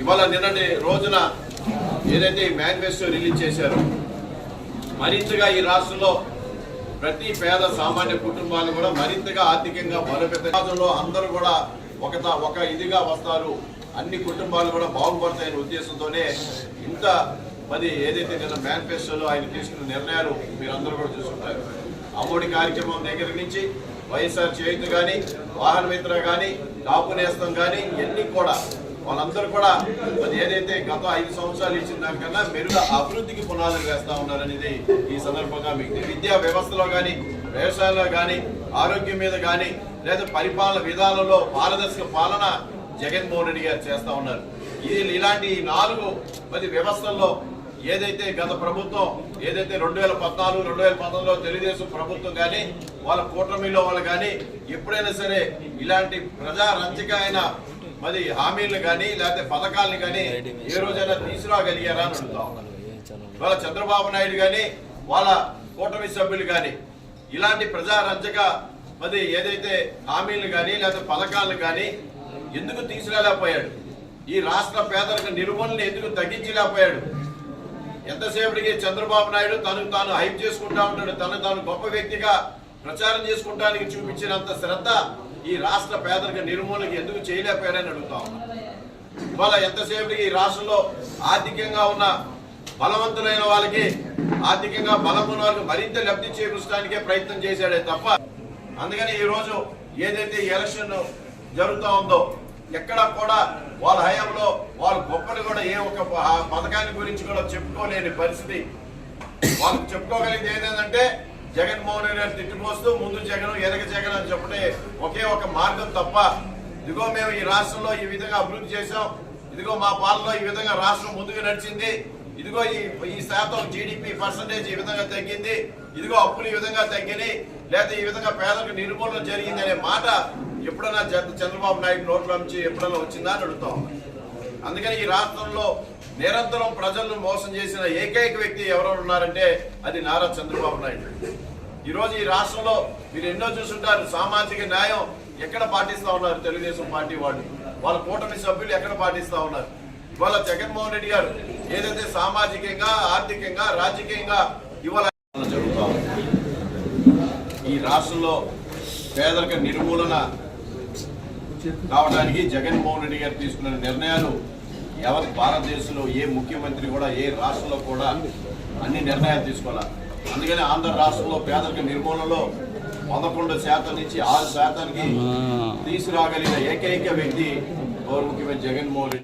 ఇవాళ నిన్నటి రోజున ఏదైతే మేనిఫెస్టో రిలీజ్ చేశారో మరింతగా ఈ రాష్ట్రంలో ప్రతి పేద సామాన్య కుటుంబాలు కూడా మరింతగా ఆర్థికంగా బలోపేత అందరూ కూడా ఒక ఒక ఇదిగా వస్తారు. అన్ని కుటుంబాలు కూడా బాగుపడతాయనే ఉద్దేశంతోనే ఇంత మరి ఏదైతే నిన్న మేనిఫెస్టోలో ఆయన తీసుకున్న నిర్ణయాలు మీరందరూ కూడా చూసుకుంటారు. అమ్మఒడి కార్యక్రమం దగ్గర నుంచి వైఎస్ఆర్ చేయుత కానీ వాహన మిత్ర కానీ కాపు నేస్తం కానీ ఇవన్నీ కూడా వాళ్ళందరూ కూడా మరి ఏదైతే గత ఐదు సంవత్సరాలు ఇచ్చిన దానికన్నా మెరుగు అభివృద్ధికి పునాదులు వేస్తా ఉన్నారనేది ఈ సందర్భంగా మీకు విద్యా వ్యవస్థలో కానీ వ్యవసాయంలో కానీ ఆరోగ్యం మీద కానీ లేదా పరిపాలన విధానంలో పారదర్శక పాలన జగన్మోహన్ రెడ్డి గారు చేస్తా ఉన్నారు. ఇది ఇలాంటి నాలుగు మరి వ్యవస్థల్లో ఏదైతే గత ప్రభుత్వం ఏదైతే రెండు వేల పద్నాలుగు రెండు వేల పంతొమ్మిదిలో తెలుగుదేశం ప్రభుత్వం కానీ వాళ్ళ కూటమిలో వాళ్ళు కానీ ఎప్పుడైనా సరే ఇలాంటి ప్రజారంజక అయిన మరి హామీలు కానీ లేకపోతే పథకాలను కానీ ఏ రోజైనా తీసుకురాగలిగారా అని అడుగుతా ఇవాళ చంద్రబాబు నాయుడు కానీ వాళ్ళ కూటమి సభ్యులు కానీ ఇలాంటి ప్రజారంజక మరి ఏదైతే హామీలు కానీ లేకపోతే పథకాలను కానీ ఎందుకు తీసుకురాలేకపోయాడు? ఈ రాష్ట్ర పేదలకు నిర్మూలన ఎందుకు తగ్గించలేకపోయాడు? ఎంతసేపటికి చంద్రబాబు నాయుడు తనకు తాను హైప్ చేసుకుంటా ఉంటాడు తను తాను గొప్ప వ్యక్తిగా ప్రచారం చేసుకుంటానికి చూపించినంత శ్రద్ధ ఈ రాష్ట్ర పేదరిక నిర్మూలనకి ఎందుకు చేయలేకపోయారని అడుగుతా ఉన్నా. ఇవాళ ఎంతసేపటికి ఈ రాష్ట్రంలో ఆర్థికంగా ఉన్న బలవంతులైన వాళ్ళకి ఆర్థికంగా బలం ఉన్న వాళ్ళకి మరింత లబ్ధి చేకూర్చడానికే ప్రయత్నం చేశాడే తప్ప అందుకని ఈ రోజు ఏదైతే ఎలక్షన్ జరుగుతూ ఉందో ఎక్కడ కూడా వాళ్ళ హయాంలో వాళ్ళ గొప్పలు కూడా ఏ ఒక పథకాన్ని గురించి కూడా చెప్పుకోలేని పరిస్థితి. వాళ్ళకి చెప్పుకోగలిగింది ఏంటంటే జగన్మోహన్ రెడ్డి గారు తిట్టిపోస్తూ ముందు జగన్ ఎనక జగన్ అని చెప్పడే ఒకే ఒక మార్గం తప్ప ఇదిగో మేము ఈ రాష్ట్రంలో ఈ విధంగా అభివృద్ధి చేశాం. ఇదిగో మా పాలనలో ఈ విధంగా రాష్ట్రం ముందుకు నడిచింది. ఇదిగో ఈ ఈ శాతం జీడిపి పర్సంటేజ్ ఈ విధంగా తగ్గింది. ఇదిగో అప్పులు ఈ విధంగా తగ్గినాయి. లేదా ఈ విధంగా పేదలకు నిర్మూలన జరిగింది అనే మాట ఎప్పుడైనా చంద్రబాబు నాయుడు నోట్ల నుంచి ఎప్పుడైనా వచ్చిందా అని అడుగుతా అందుకని ఈ రాష్ట్రంలో నిరంతరం ప్రజలను మోసం చేసిన ఏకైక వ్యక్తి ఎవరెవరు ఉన్నారంటే అది నారా చంద్రబాబు నాయుడు. ఈరోజు ఈ రాష్ట్రంలో మీరు ఎన్నో చూసుంటారు సామాజిక న్యాయం ఎక్కడ పాటిస్తా ఉన్నారు తెలుగుదేశం పార్టీ వాళ్ళు? వాళ్ళ కూటమి సభ్యులు ఎక్కడ పాటిస్తా ఉన్నారు? ఇవాళ జగన్మోహన్ రెడ్డి గారు ఏదైతే సామాజికంగా ఆర్థికంగా రాజకీయంగా ఇవాళ జరుగుతా ఈ రాష్ట్రంలో పేదరిక నిర్మూలన కావడానికి జగన్మోహన్ రెడ్డి గారు తీసుకున్న నిర్ణయాలు ఎవరి భారతదేశంలో ఏ ముఖ్యమంత్రి కూడా ఏ రాష్ట్రంలో కూడా అన్ని నిర్ణయాలు తీసుకోవాలి? అందుకని ఆంధ్ర రాష్ట్రంలో పేదరిక నిర్మూలనలో పదకొండు శాతం నుంచి ఆరు శాతానికి తీసుకురాగలిగిన ఏకైక వ్యక్తి గౌరవ ముఖ్యమంత్రి జగన్మోహన్ రెడ్డి.